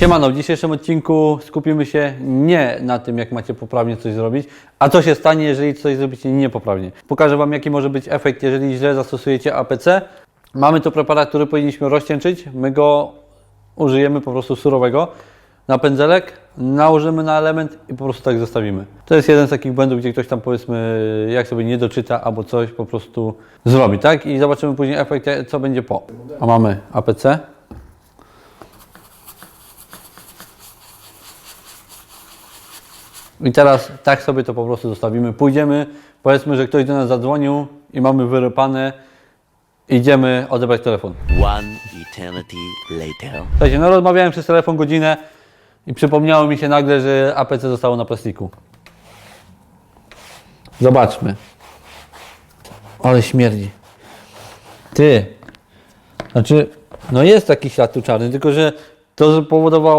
Siemano, w dzisiejszym odcinku skupimy się nie na tym, jak macie poprawnie coś zrobić, a co się stanie, jeżeli coś zrobicie niepoprawnie. Pokażę Wam, jaki może być efekt, jeżeli źle zastosujecie APC. Mamy tu preparat, który powinniśmy rozcieńczyć. My go użyjemy po prostu surowego na pędzelek, nałożymy na element i po prostu tak zostawimy. To jest jeden z takich błędów, gdzie ktoś tam powiedzmy, jak sobie nie doczyta albo coś po prostu zrobi, tak? I zobaczymy później efekt, co będzie po. A mamy APC. I teraz tak sobie to po prostu zostawimy. Pójdziemy, powiedzmy, że ktoś do nas zadzwonił i mamy wyrypane, idziemy odebrać telefon. One eternity later. Słuchajcie, no rozmawiałem przez telefon godzinę i przypomniało mi się nagle, że APC zostało na plastiku. Zobaczmy. Ale śmierdzi. Ty. Znaczy, no jest taki ślad tu czarny, tylko że to spowodowało